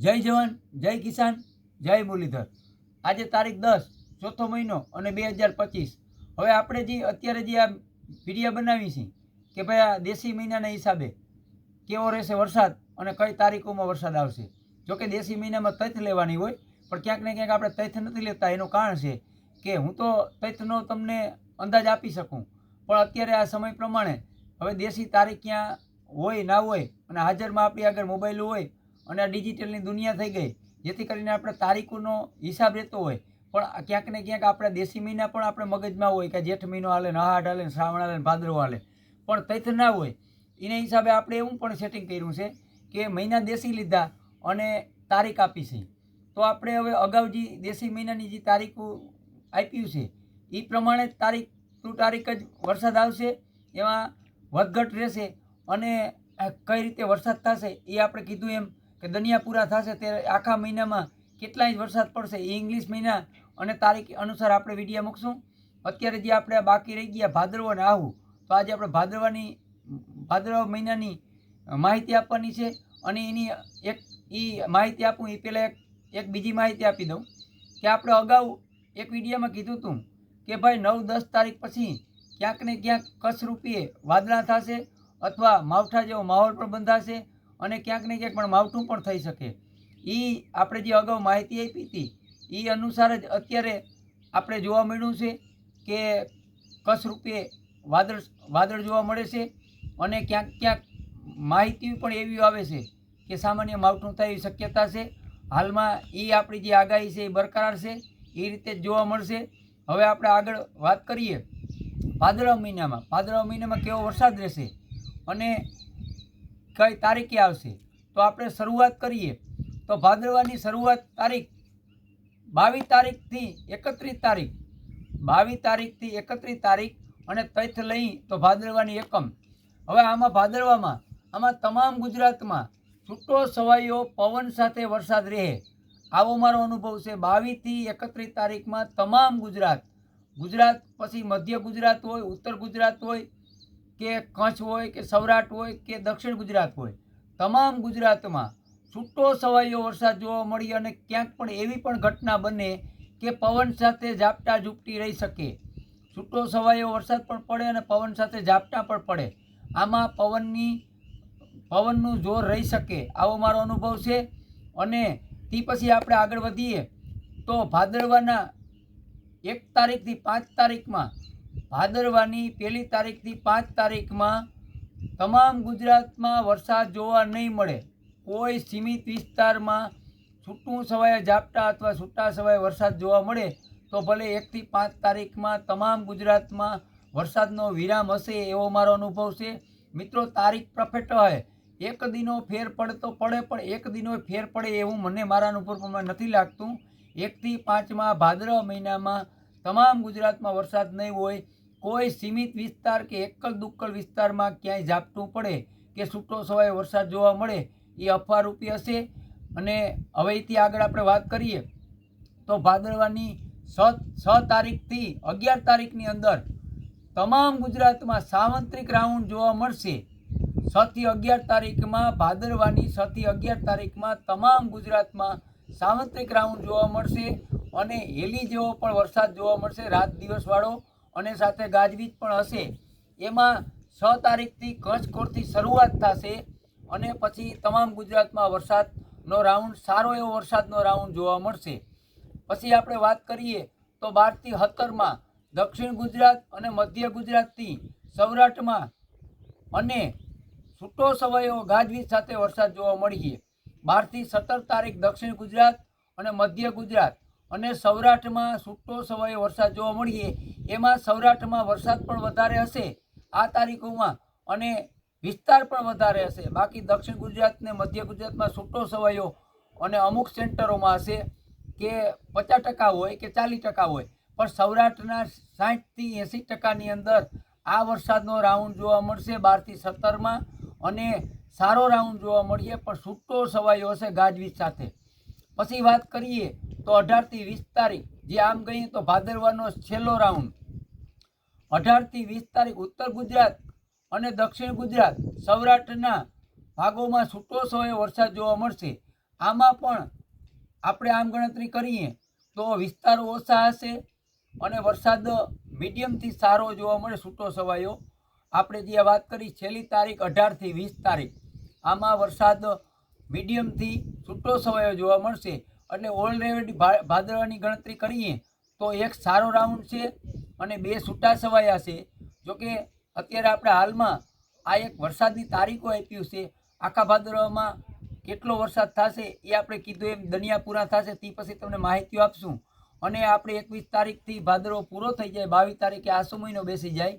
જય જવાન, જય કિસાન, જય મુરલીધર. આજે તારીખ દસ, ચોથો મહિનો અને બે હજાર પચીસ. હવે આપણે જે, અત્યારે જે આ વિડીયા બનાવી છે કે ભાઈ આ દેશી મહિનાના હિસાબે કેવો રહેશે વરસાદ અને કઈ તારીખોમાં વરસાદ આવશે. જોકે દેશી મહિનામાં તથ્ય લેવાની હોય, પણ ક્યાંક ને ક્યાંક આપણે તથ્ય નથી લેતા. એનું કારણ છે કે હું તો તથ્યનો તમને અંદાજ આપી શકું. પણ અત્યારે આ સમય પ્રમાણે હવે દેશી તારીખ ક્યાં હોય, ના હોય, અને હાજરમાં આપણી આગળ મોબાઈલ હોય અને આ ડિજિટલની દુનિયા થઈ ગઈ, જેથી કરીને આપણે તારીખોનો હિસાબ રહેતો હોય. પણ ક્યાંક ને ક્યાંક આપણે દેશી મહિના પણ આપણે મગજમાં હોય કે જેઠ મહિનો હાલે નહાટ હાલે શ્રાવણ હાલે ભાદરો હાલે. પણ તૈથ ના હોય. એના હિસાબે આપણે એવું પણ સેટિંગ કર્યું છે કે મહિના દેશી લીધા અને તારીખ આપી છે. તો આપણે હવે અગાઉ જે દેશી મહિનાની જે તારીખો આપ્યું છે એ પ્રમાણે તારીખ ટુ તારીખ જ વરસાદ આવશે, એમાં વધઘટ રહેશે અને કઈ રીતે વરસાદ થશે એ આપણે કીધું એમ. કે દનિયા પૂરા થશે તે આખા મહિનામાં કેટલાય વરસાદ પડશે એ ઇંગ્લિશ મહિના અને તારીખ અનુસાર આપણે વિડીયા મૂકશું. અત્યારે જે આપણે બાકી રહી ગયા ભાદરવો ને આવું તો આજે આપણે ભાદરવાની, ભાદરવા મહિનાની માહિતી આપવાની છે અને એની એક એ માહિતી આપું એ પહેલાં એક એક બીજી માહિતી આપી દઉં કે આપણે અગાઉ એક વિડીયામાં કીધું હતું કે ભાઈ નવ, દસ તારીખ પછી ક્યાંક ને ક્યાંક કચ્છરૂપીએ વાદળા થશે અથવા માવઠા જેવો માહોલ પણ બંધાશે અને ક્યાંક ને ક્યાંક પણ માવઠું પણ થઈ શકે. એ આપણે જે અગાઉ માહિતી આપી હતી એ અનુસાર જ અત્યારે આપણે જોવા મળ્યું છે કે કસરૂપે વાદળ વાદળ જોવા મળે છે અને ક્યાંક ક્યાંક માહિતી પણ એવી આવે છે કે સામાન્ય માવઠું થાય એવી શક્યતા છે. હાલમાં એ આપણી જે આગાહી છે એ બરકરાર છે એ રીતે જ જોવા મળશે. હવે આપણે આગળ વાત કરીએ. ભાદરવા મહિનામાં ભાદરવા મહિનામાં કેવો વરસાદ રહેશે અને કઈ તારીખે આવશે. તો આપણે શરૂઆત કરીએ. તો ભાદરવાની શરૂઆત તારીખ બાવીસ તારીખથી એકત્રીસ તારીખ. બાવીસ તારીખથી એકત્રીસ તારીખ અને તથ લઈ તો ભાદરવાની એકમ. હવે આમાં ભાદરવામાં, આમાં તમામ ગુજરાતમાં છૂટો સવાયો પવન સાથે વરસાદ રહે. આવો મારો અનુભવ છે. બાવીસથી એકત્રીસ તારીખમાં તમામ ગુજરાત ગુજરાત પછી મધ્ય ગુજરાત હોય, ઉત્તર ગુજરાત હોય કે કચ્છ હોય કે સૌરાષ્ટ્ર હોય કે દક્ષિણ ગુજરાત હોય, તમામ ગુજરાતમાં છૂટો સવાયો વરસાદ જોવા મળી અને ક્યાંક પણ એવી પણ ઘટના બને કે પવન સાથે ઝાપટા ઝૂપટી રહી શકે. છૂટો સવાયો વરસાદ પણ પડે અને પવન સાથે ઝાપટા પણ પડે. આમાં પવનની, પવનનું જોર રહી શકે આવો મારો અનુભવ છે. અને તે પછી આપણે આગળ વધીએ તો ભાદરવાના એક તારીખથી પાંચ તારીખમાં ભાદરવાની પહેલી તારીખથી પાંચ તારીખમાં તમામ ગુજરાતમાં વરસાદ જોવા નહીં મળે. કોઈ સીમિત વિસ્તારમાં છૂટું સવાય ઝાપટા અથવા છૂટા સવાય વરસાદ જોવા મળે તો ભલે એકથી પાંચ તારીખમાં તમામ ગુજરાતમાં વરસાદનો વિરામ હશે એવો મારો અનુભવ છે. મિત્રો, તારીખ પરફેક્ટ હોય. એક દિનો ફેર પડે તો પડે, પણ એક દિનો ફેર પડે એવું મને મારા અનુભવ પ્રમાણે નથી લાગતું. એકથી પાંચમાં ભાદરવા મહિનામાં તમામ ગુજરાતમાં વરસાદ નહીં હોય, કોઈ સીમિત વિસ્તાર કે એકલ દુક્કલ વિસ્તારમાં ક્યાંય ઝાપટું પડે કે છૂટો સવાય વરસાદ જોવા મળે, એ અફવારૂપી હશે. અને હવેથી આગળ આપણે વાત કરીએ તો ભાદરવાની છ છ તારીખથી અગિયાર તારીખની અંદર તમામ ગુજરાતમાં સાવંત્રિક રાઉન્ડ જોવા મળશે. છથી અગિયાર તારીખમાં ભાદરવાની, છથી અગિયાર તારીખમાં તમામ ગુજરાતમાં સાવંત્રિક રાઉન્ડ જોવા મળશે. અને હેલી જેવો પણ વરસાદ જોવા મળશે, રાત દિવસવાળો અને સાથે ગાજવીજ પણ હશે. એમાં છ તારીખથી કચ્છકોરથી શરૂઆત થશે અને પછી તમામ ગુજરાતમાં વરસાદનો રાઉન્ડ, સારો એવો વરસાદનો રાઉન્ડ જોવા મળશે. પછી આપણે વાત કરીએ તો બારથી સત્તરમાં દક્ષિણ ગુજરાત અને મધ્ય ગુજરાતથી સૌરાષ્ટ્રમાં અને છૂટો સવાયો ગાજવીજ સાથે વરસાદ જોવા મળીએ. બારથી સત્તર તારીખ દક્ષિણ ગુજરાત અને મધ્ય ગુજરાત અને સૌરાષ્ટ્રમાં છૂટો સવાયો વરસાદ જોવા મળીએ, એમાં સૌરાષ્ટ્રમાં વરસાદ પણ વધારે હશે આ તારીખોમાં અને વિસ્તાર પણ વધારે હશે. બાકી દક્ષિણ ગુજરાત ને મધ્ય ગુજરાતમાં છૂટો સવાયો અને અમુક સેન્ટરોમાં હશે કે પચાસ ટકા હોય કે ચાલીસ ટકા હોય, પણ સૌરાષ્ટ્રના સાઠથી એંસી ટકાની અંદર આ વરસાદનો રાઉન્ડ જોવા મળશે બારથી સત્તરમાં અને સારો રાઉન્ડ જોવા મળીએ, પણ છૂટો સવાયો હશે ગાજવીજ સાથે. પછી વાત કરીએ તો અઢારથી વીસ તારીખ, જે આમ કહીએ તો ભાદરવાનો છેલ્લો રાઉન્ડ. અઢારથી વીસ તારીખ ઉત્તર ગુજરાત અને દક્ષિણ ગુજરાત સૌરાષ્ટ્રના ભાગોમાં છૂટો સવાયો વરસાદ જોવા મળશે. આમાં પણ આપણે આમ ગણતરી કરીએ તો વિસ્તારો ઓછા હશે અને વરસાદ મીડિયમથી સારો જોવા મળે, છૂટો સવાયો આપણે જે વાત કરી છેલ્લી તારીખ અઢારથી વીસ તારીખ, આમાં વરસાદ મીડિયમથી છૂટો સવાયો જોવા મળશે. એટલે ઓલરેડી ભાદરવાની ગણતરી કરીએ, તો એક સારો રાઉન્ડ છે અને બે છૂટા સવાયા છે. જોકે અત્યારે આપણે હાલમાં આ એક વરસાદની તારીખો આપ્યું છે. આખા ભાદરવામાં કેટલો વરસાદ થશે એ આપણે કીધું એમ દનિયા પૂરા થશે તે પછી તમને માહિતીઓ આપશું. અને આપણે એકવીસ તારીખથી ભાદરવો પૂરો થઈ જાય, બાવીસ તારીખે આસુ મહિનો બેસી જાય.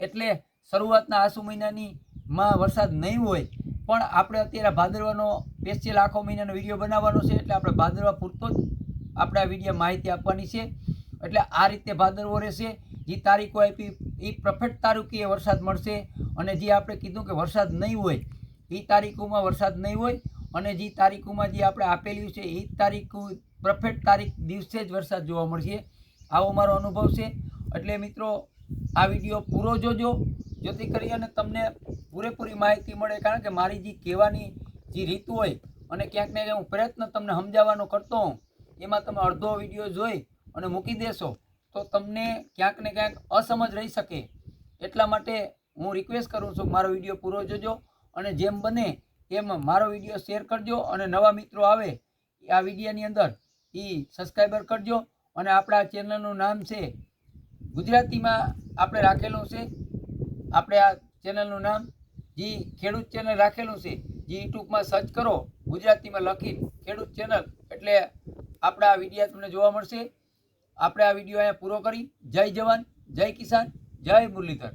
એટલે શરૂઆતના આસુ મહિનાની માં વરસાદ નહીં હોય. પણ આપણે અત્યારે ભાદરવાનો સ્પેશિયલ આખો મહિનાનો વીડિયો બનાવવાનો છે, એટલે આપણે ભાદરવા પૂરતો જ આપણે આ વીડિયો માહિતી આપવાની છે. એટલે આ રીતે ભાદરવો રહેશે, જે તારીખો આપી, એ પરફેક્ટ તારીખે વરસાદ મળશે. અને જે આપણે કીધું કે વરસાદ નહીં હોય, એ તારીખોમાં વરસાદ નહીં હોય. અને જે તારીખોમાં જે આપણે આપેલી છે, એ તારીખો પરફેક્ટ તારીખ દિવસે જ વરસાદ જોવા મળશે. આવો મારો અનુભવ છે. એટલે મિત્રો, આ વીડિયો પૂરો જોજો. જેથી કરી અને તમને પૂરેપૂરી માહિતી મળે કારણ કે મારી જે કહેવાની જે રીત હોય અને ક્યાંક ને ક્યાંક હું પ્રયત્ન તમને સમજાવવાનો કરતો હોઉં, એમાં તમે અડધો વીડિયો જોઈ અને મૂકી દેશો તો તમને ક્યાંક ને ક્યાંક અસમજ રહી શકે. એટલા માટે હું રિક્વેસ્ટ કરું છું મારો વીડિયો પૂરો જોજો અને જેમ બને એમ મારો વીડિયો શેર કરજો અને નવા મિત્રો આવે આ વિડીયાની અંદર એ સબસ્ક્રાઈબર કરજો અને આપણા ચેનલનું નામ છે ગુજરાતીમાં આપણે રાખેલું છે. આપણે આ ચેનલનું નામ જે ખેડૂત ચેનલ રાખેલું છે. જે યુટ્યુબમાં સર્ચ કરો, ગુજરાતીમાં લખી ખેડૂત ચેનલ, એટલે આપણા આ વિડીયા તમને જોવા મળશે. આપણે આ વીડિયો અહીંયા પૂરો કરી. જય જવાન, જય કિસાન, જય મુરલીધર.